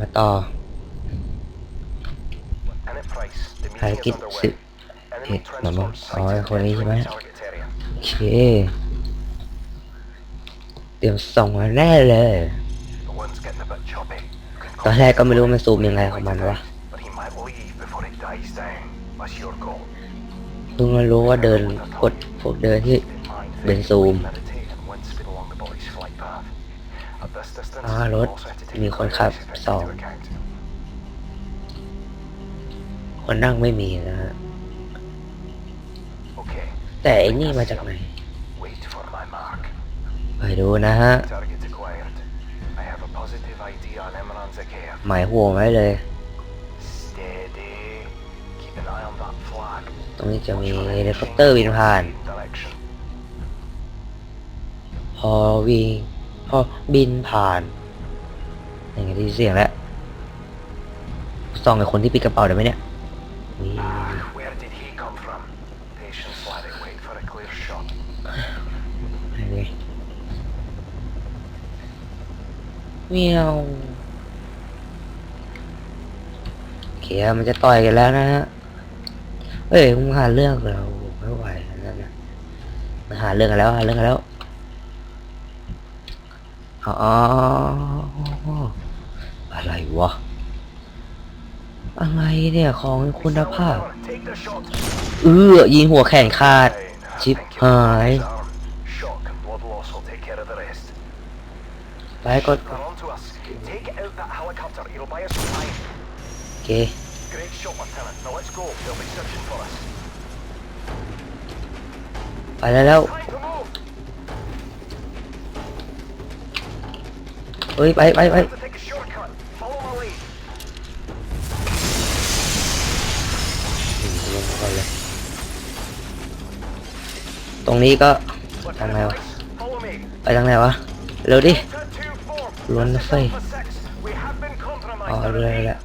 มาต่อภารกิจสิเอ๊ะหนอนมอ๋อคนนี้ใช่ไหมโอเค เตรียมส่งมาแน่เลย ตอนแรกก็ไม่รู้มันซูมยังไงของมันวะเพิ่งมารู้ว่าเดินกดพวกเดินที่เป็นซูมอ่ารถ also have to take มี the คนขับ clear สอง into account. คนนั่งไม่มีนะฮะ Okay, แต่ไอ้นี่มาจากไหน wait for my mark. ไปดูนะฮะ Target acquired. I have a positive ID on Emran Zakir. หมายห่วงไว้เลย Steady. Keep an eye on that flag. ตรงนี้จะมีเฮลิคอปเตอร์บินผ่าน Direction. พอวิ่งพอบินผ่าน อย่างไงได้ยินเสียงแล้วส่องไอ้คนที่ปิดกระเป๋าได้ไหมเนี่ยนี่ where did he come from? Patience, laddie. Wait for a clear shot. อันนี้เมียวโอเคมันจะต่อยกันแล้วนะฮะเฮ้ยมึงหาเรื่องกับเราไม่ไหวแล้วนะมาหาเรื่องกันแล้วหาเรื่องกันแล้ว อะไรวะ อะไรเนี่ยของคุณภาพ เออยิงหัวแข่งขาด ชิบหาย ไปก็โอเคไปแล้ว เฮ้ยไปไปไป Have to take a shortcut. Follow my lead. ลงก่อนเลย ตรงนี้ก็ Thằng nào? Lieutenant Rice, follow me. ไปทางไหนวะ เร็วดิ Delta 2-4. Luôn This is phê. Alpha 6. We have been compromised. Ờ, I rồi, repeat,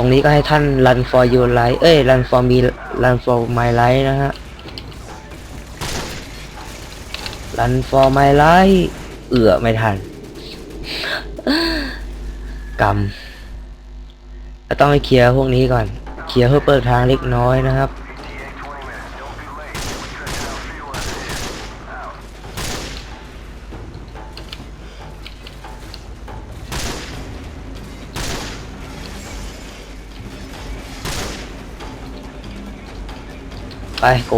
รงนี้ก็ให้ท่าน run for your life เอ้ย run for me run for my life นะฮะ run for my life เอือไม่ทัน กรรมต้องไปเคลียร์พวกนี้ก่อน เคลียร์เพื่อเปิดทางเล็กน้อยนะครับ ไปโก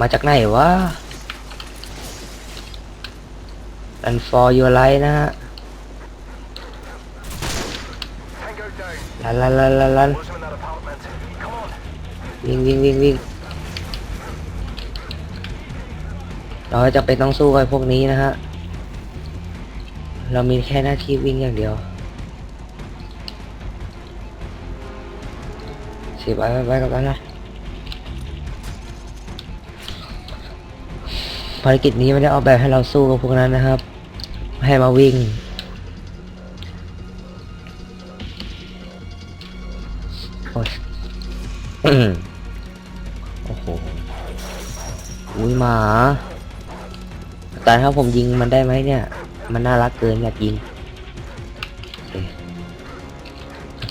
มาจากไหนวะ Run for your life นะฮะลันลันลันลันลันวิ่งวิ่งวิ่งวิ่งเราจะเป็นต้องสู้กับพวกนี้นะฮะ เรามีแค่หน้าที่วิ่งอย่างเดียว สิไปไปไปกับมันนะภารกิจนี้ไม่ได้ออกแบบให้เราสู้กับพวกนั้นนะครับ ให้มาวิ่ง โอ้ยอืมโอ้โห อุ้ยหมา แต่ถ้าผมยิงมันได้ไหมเนี่ย มันน่ารักเกินอยากยิงโอเค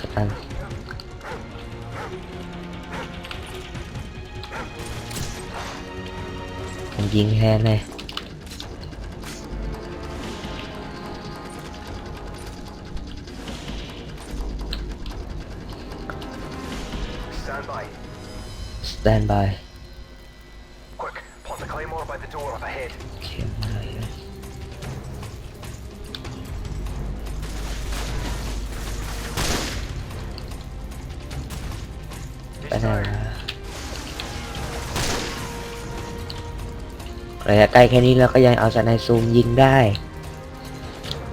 กระตัน ยิงแทนเลย Stand by. stand by Quick. Plant the claymore by the door up ahead. เข็มอะไรนะไปไหน ระยะใกล้แค่นี้เราก็ยังเอาสไนซูมยิงได้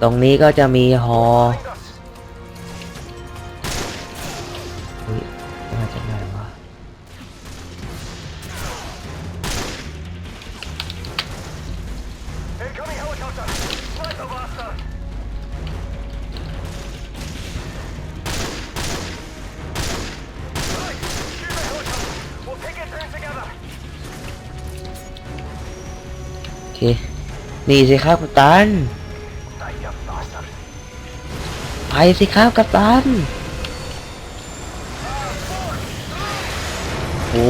ตรงนี้ก็จะมีฮอ นี่สิครับกัปตัน ไปสิครับกัปตัน โอ้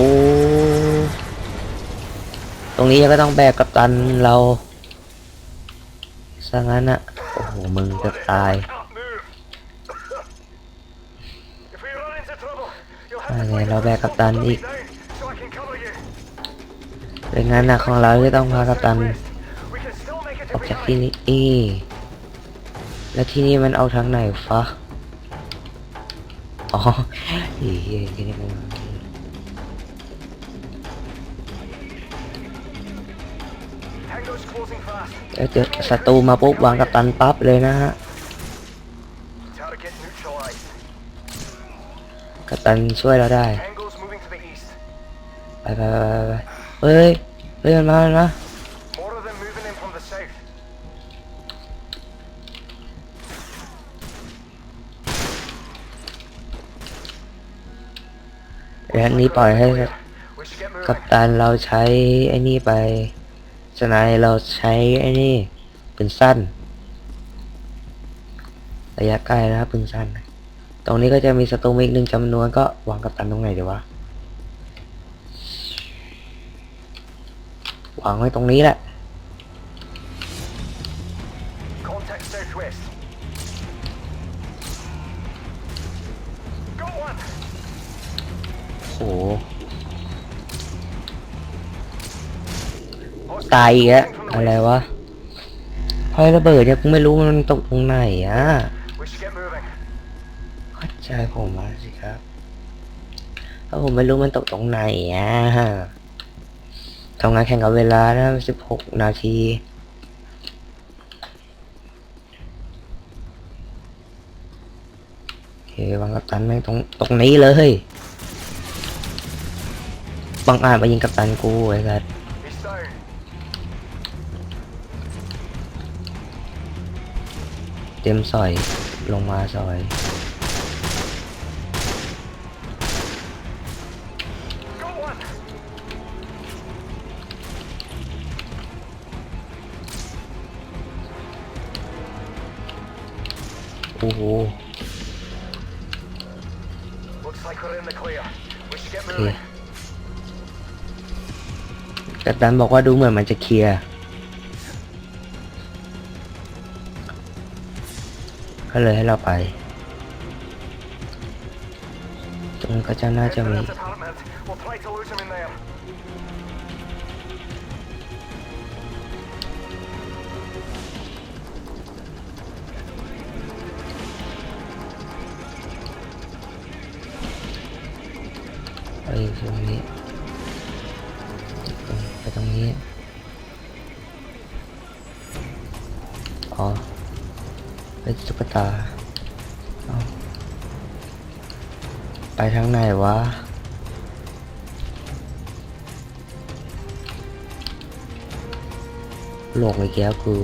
ตรงนี้ก็ต้องแบกกัปตันเราซะงั้นอะโอ้โห มึงจะตายอะไรเราแบกกัปตันอีกเป็นงานนักของเราที่ต้องพากัปตัน จาก hurry. ที่นี่อีแล้วที่นี่มันเอาทางไหนฟะอ๋ออีเหี้ยที่นี่มันแล้วเจอศัตรูมาปุ๊บวางกัปตันปั๊บเลยนะฮะกัปตันช่วยเราได้ไปไปไปไปไปเฮ้ยเฮ้ยมันมาแล้วนะ of them moving in from the south. แล้วนี้ปล่อยให้กัปตันเราใช้ไอ้นี่ไปสนด์เราใช้ไอ้นี่ปืนสั้น ระยะใกล้นะครับปืนสั้น ตรงนี้ก็จะมีศัตรูอีกหนึ่งจำนวนก็วางกัปตันตรงไหนดีวะวางไว้ตรงนี้แหละ ตายอีกแล้วอะไรวะพอยระเบิดเนี่ยผมไม่รู้มันตกตรงไหนอะเข้าใจผมมาสิครับถ้าผมไม่รู้มันตกตรงไหนอะทำงานแข่งกับเวลานะสิบหกนาทีโอเควางกัปตันแม่งตรงตรงนี้เลยบังอาจมายิงกัปตันกูไอ้สัส เต็มสอย ลงมาสอยโอ้โหแต่ดันบอกว่าดูเหมือนมันจะเคลียร์ ก็เลยให้เราไป ตรงนี้ก็จะน่าจะมีไอ้ตรงนี้ ตุ๊กตา ไปทางไหนวะ หลงอีกแล้วกู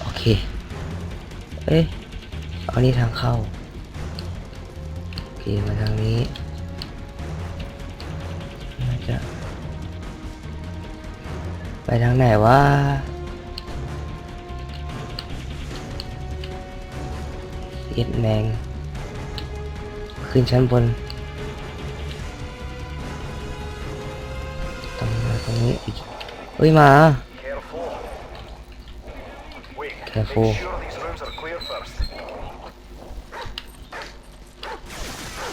โอเค เอ๊ะอานี่ทางเข้า เคมาทางนี้น่าจะไปทางไหนวะเอ็ดแมง ขึ้นชั้นบน ตรงมาตรงนี้อีกเฮ้ยมา Careful. Wait. Careful.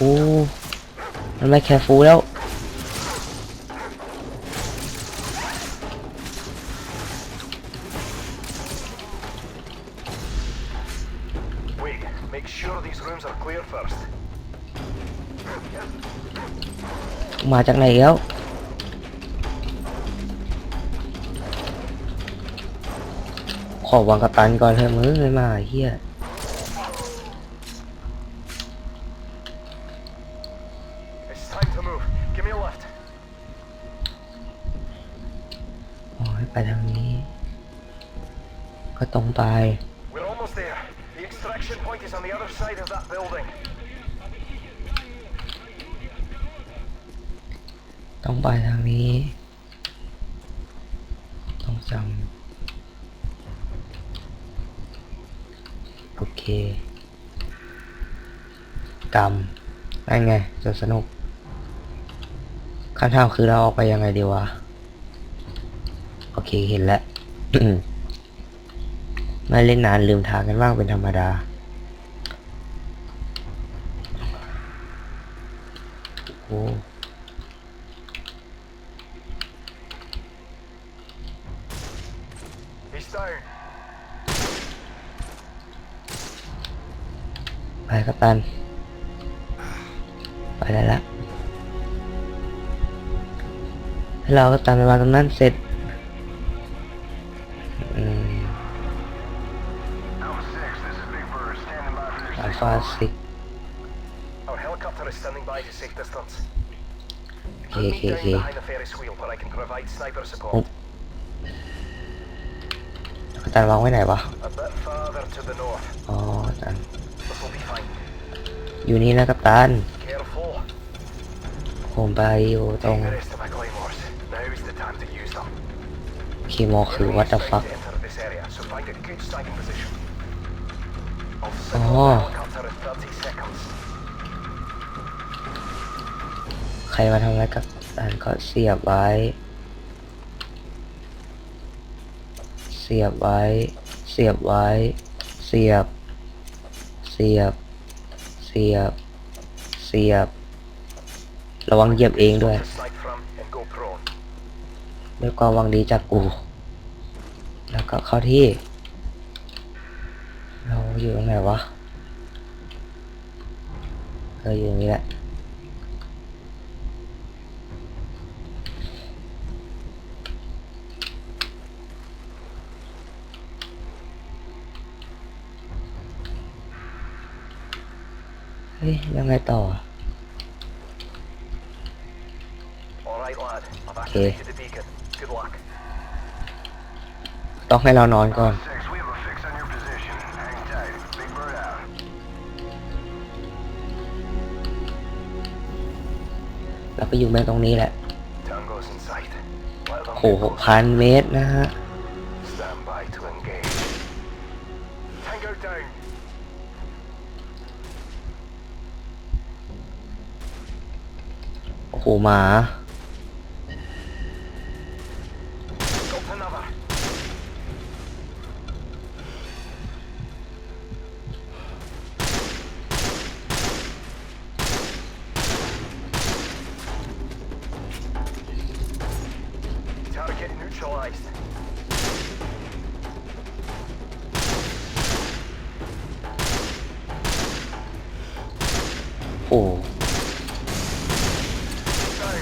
โอ้มันไม่แคร์ฟูลแล้ว Wait. Make sure these rooms are clear first. มาจากไหนแล้วขอวางกับตันก่อนเถอะมึงเลยมาเฮีย ไปทางนี้ก็ตรงไป We're extraction point is on the other side of that building. ต้องไปทางนี้ ต้องจำ โอเคกรรมนั่นไงจะสนุก ขั้นทางคือเราออกไปยังไงดีวะ โอเคเห็นแล้ว ไม่เล่นนานลืมทางกันบ้างเป็นธรรมดา โอ้ He's down. ไปกัปตัน ไปได้แล้วให้เรากัปตันไปวางตรงนั้นเสร็จ is standing by to safe distance. โอเค Put โอ me เค down โอเค behind the Ferris wheel where I can provide sniper support. Oh. กัปตันวางไว้ไหนวะ A bit farther to the north. อ๋อกัปตัน This will be fine. อยู่นี่นะกัปตัน Careful. ผมไปอยู่ตรง Take the rest of my claymores. Now's the time to use them. คีโมคือ what the Enemies fuck trying to enter this area, so find a good sniping position. I'll Oh. signal the helicopter in 30 seconds. ใครมาทำอะไรกับกันก็เสียบไว้ เสียบไว้ เสียบไว้ เสียบ เสียบ เสียบ เสียบ ระวังเหยียบเองด้วยด้วยความหวังดีจากกู แล้วก็เข้าที่ เราอยู่ตรงไหนวะเอออยู่ตรงนี้แหละ ยังไงต่อโอเคต้องให้เรานอนก่อนเราก็อยู่แม่ตรงนี้แหละโอ้หกพันเมตรนะฮะ โอ้โหหมา Got another. Target neutralized. โอ้ Down.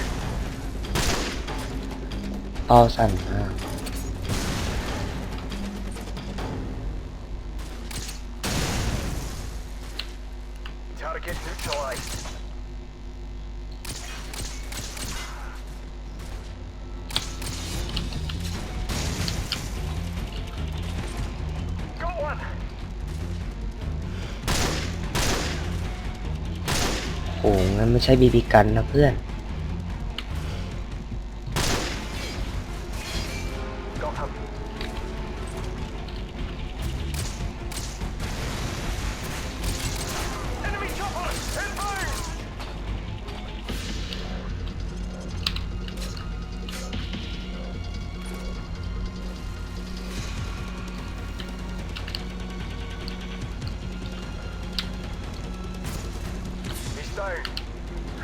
เป้าสั่นมากโอ้งั้นไม่ใช่บีบีกันนะเพื่อน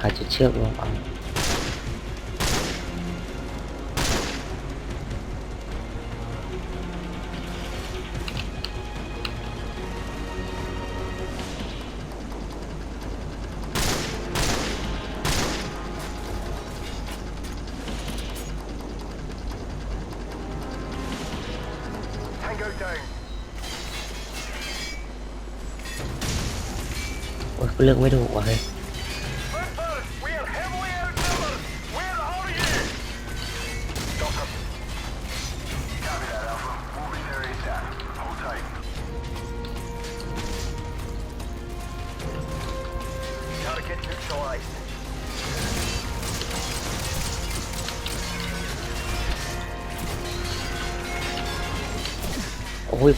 หาจุดเชือกลงเอา Tango down โอ้ยกูเลือกไม่ถูกว่ะเฮ้ย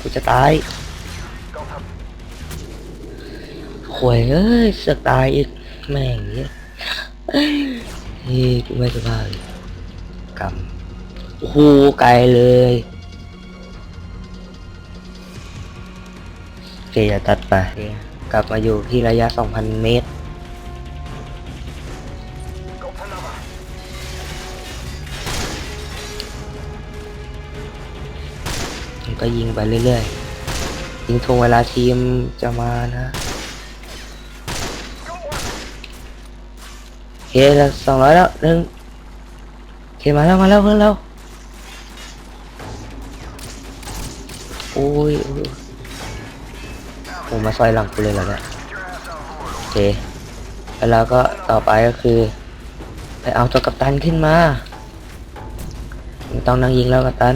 กูจะตายหวยเอ้ยเสือกตายอีกแม่งเนี่ยเฮ้ยกูไม่สบายกำโอ้โหไกลเลยโอเคอย่าตัดไปกลับมาอยู่ที่ระยะ 2,000 เมตร ก็ยิงไปเรื่อยๆ ยิงทวงเวลาทีมจะมานะเคแล้วสองร้อยแล้วหนึ่งเคมาแล้วมาแล้วเพื่อนเราโอ้ยโอ้ยโอ้มาซอยหลังกูเลยเหรอเนี่ยโอเคแล้วก็ต่อไปก็คือ ไปเอาตัวกัปตันขึ้นมาไม่ต้องนั่งยิงแล้วกัปตัน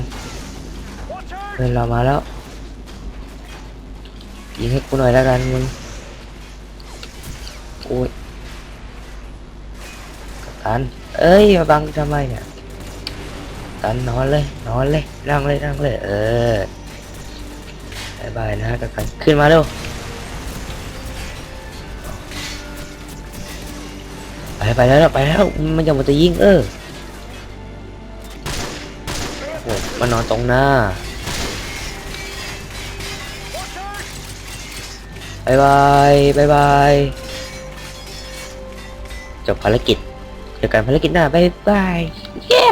เพื่อนเรามาแล้วยิงให้กูหน่อยแล้วกันมึงโอ้ยกันเอ้ยมาบังทำไมเนี่ยกันนอนเลยนอนเลยนั่งเลยนั่งเลย เออบายบายนะกัปตันขึ้นมาเร็วไปไปแล้วไปแล้วมันจะมาจะยิงเออโอ้มานอนตรงหน้า บายบายบายบายจบภารกิจเจอกันภารกิจหน้าบายบาย เย้